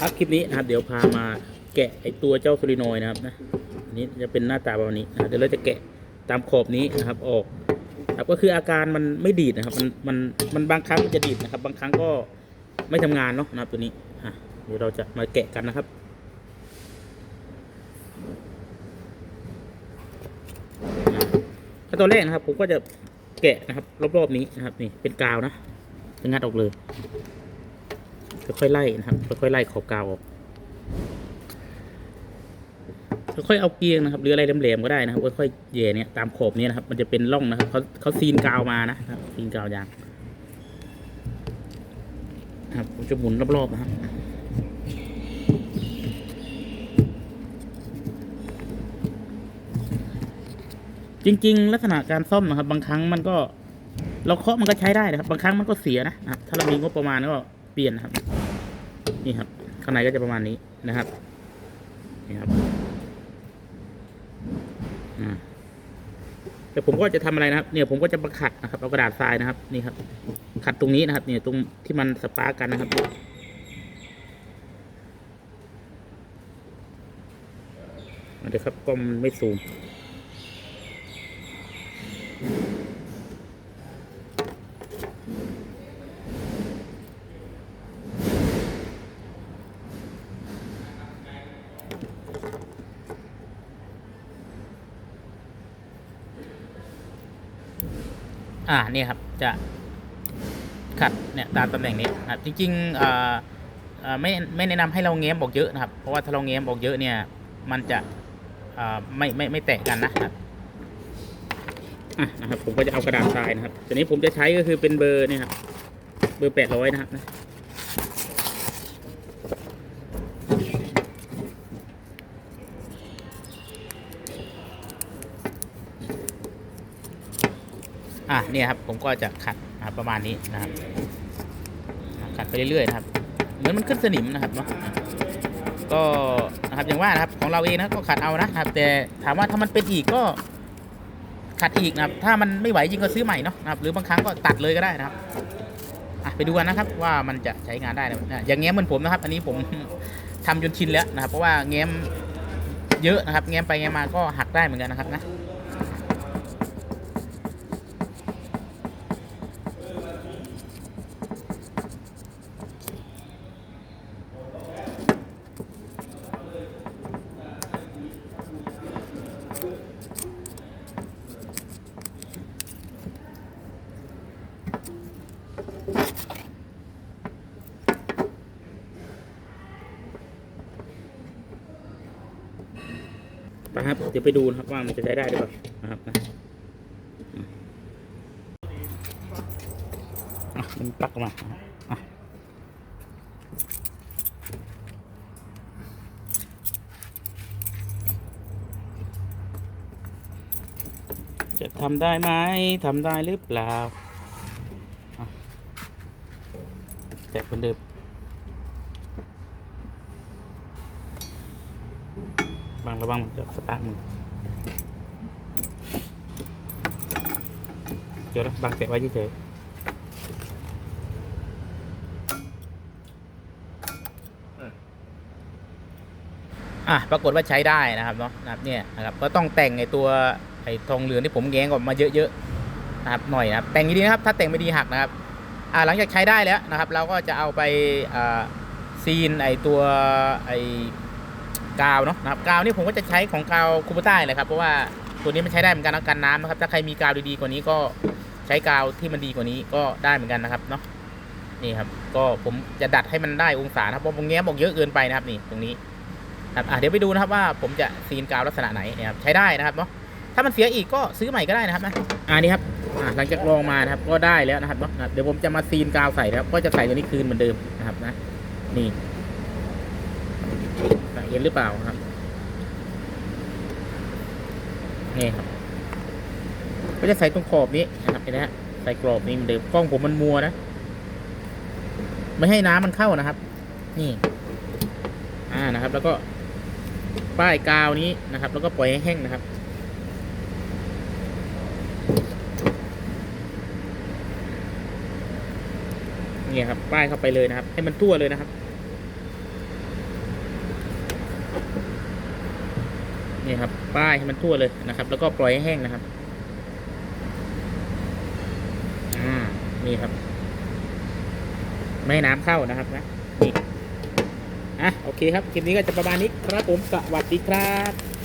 พักคลิปนี้นะครับ เดี๋ยวพามาแกะไอตัวเจ้าซูรินอยนะครับนะอันนี้จะเป็นหน้าตาประมาณนี้นะเดี๋ยวเราจะแกะตามขอบนี้นะครับออกครับก็คืออาการมันไม่ดีดนะครับ มันมันมันบางครั้งจะดีดนะครับ บางครั้งก็ไม่ทำงานเนาะนะครับตัวนี้อะเดี๋ยวเราจะมาแกะกันนะครับขั้นตอนแรกนะครับ ผมก็จะแกะนะครับ รอบๆนี้นะครับ นี่เป็นกาวนะจะงัดออกเลย ค่อยๆไล่นะครับค่อยๆไล่ขอบกาวออกค่อยๆเอาเกียงนะครับหรืออะไรแหลมๆก็ได้นะครับค่อยๆแย่เนี่ยตามขอบนี้นะครับ มันจะเป็นร่องนะครับเขาเขาซีนกาวมานะครับซีนกาวยางนะครับผมจะหมุนรอบๆนะครับจริง ๆ ลักษณะการซ่อมนะครับ บางครั้งมันก็ เราเคาะมันก็ใช้ได้นะครับ บางครั้งมันก็เสียนะถ้าเรามีงบประมาณก็ เปลี่ยนนะครับ นี่ครับ ข้างในก็จะประมาณนี้นะครับ นี่ครับแต่ผมก็จะทำอะไรนะครับ เนี่ยผมก็จะประขัดนะครับเอากระดาษทรายนะครับ นี่ครับ ขัดตรงนี้นะครับ เนี่ยตรงที่มันสปาร์กกันนะครับเดี๋ยวครับกล้องไม่ซูม อ่าเนี่ยครับจะขัดเนี่ยตามตำแหน่งนี้นะครับจริงๆอ่าอ่าไม่ไม่แนะนำให้เราเง้มออกเยอะนะครับ เพราะว่าถ้าเราเง้มออกเยอะเนี่ย มันจะอ่าไม่ไม่ไม่แตกกันนะครับอะนะครับผมก็จะเอากระดาษทรายนะครับตัวนี้ผมจะใช้ก็คือเป็นเบอร์เนี่ยครับเบอร์แปดร้อยนะครับ อะเนี่ยครับผมก็จะขัดประมาณนี้นะครับ ขัดไปเรื่อยๆนะครับ เหมือนมันขึ้นสนิมนะครับเนาะก็นะครับอย่างว่านะครับของเราเองนะก็ขัดเอานะครับ แต่ถามว่าถ้ามันเป็นอีกก็ขัดอีกนะครับ ถ้ามันไม่ไหวจริงก็ซื้อใหม่เนาะนะครับ หรือบางครั้งก็ตัดเลยก็ได้นะครับอะไปดูกันนะครับว่ามันจะใช้งานได้นะนะอย่างแง้มเหมือนผมนะครับ อันนี้ผมทำจนชินแล้วนะครับ เพราะว่าแง้มเยอะนะครับ แง้มไปแง้มมาก็หักได้เหมือนกันนะครับนะ นะครับ เดี๋ยวไปดูนะครับว่ามันจะใช้ได้หรือเปล่านะครับนะมันปักมาจะทำได้ไหมทำได้หรือเปล่าอะแตะเหมือนเดิม บางระวังมันจะสตาร์ทมือเดี๋ยวนะบางแตะไว้เฉยอะปรากฏว่าใช้ได้นะครับเนาะนะครับเนี่ยนะครับก็ต้องแต่งไอตัวไอทองเหลืองที่ผมแง้งออกมาเยอะๆนะครับหน่อยนะครับแต่งดีๆนะครับถ้าแต่งไม่ดีหักนะครับอ่าหลังจากใช้ได้แล้วนะครับ เราก็จะเอาไปอ่าซีนไอตัวไอ กาวเนาะนะครับกาวนี่ผมก็จะใช้ของกาวคูปต้าเลยครับเพราะว่าตัวนี้มันใช้ได้เหมือนกันนะกันน้ำนะครับถ้าใครมีกาวดีๆกว่านี้ก็ใช้กาวที่มันดีกว่านี้ก็ได้เหมือนกันนะครับเนาะนี่ครับ ก็ผมจะดัดให้มันได้องศานะครับเพราะผมแง้มบอกเยอะเกินไปนะครับนี่ตรงนี้ครับอะเดี๋ยวไปดูนะครับว่าผมจะซีนกาวลักษณะไหนนี่ยครับใช้ได้นะครับเนาะถ้ามันเสียอีกก็ซื้อใหม่ก็ได้นะครับนะอ่านี่ครับอ่าหลังจากลองมานะครับก็ได้แล้วนะครับเนาะเดี๋ยวผมจะมาซีนกาวใส่นะครับ ก็จะใส่ตัวนี้คืนเหมือนเดิมนะครับนะนี่ เห็นหรือเปล่าครับนี่ครับก็จะใส่ตรงขอบนี้นะครับเห็นไหมฮะใส่กรอบนี้เหมือนเดิมกล้องผมมันมัวนะ ไม่ให้น้ำมันเข้านะครับ นี่ อ่านะครับ แล้วก็ป้ายกาวนี้นะครับ แล้วก็ปล่อยให้แห้งนะครับนี่ครับป้ายเข้าไปเลยนะครับ ให้มันทั่วเลยนะครับ นี่ครับ ป้ายให้มันทั่วเลยนะครับ แล้วก็ปล่อยให้แห้งนะครับอ่านี่ครับ ไม่ให้น้ำเข้านะครับนะนี่อะโอเคครับคลิปนี้ก็จะประมาณนี้ครับผมสวัสดีครับ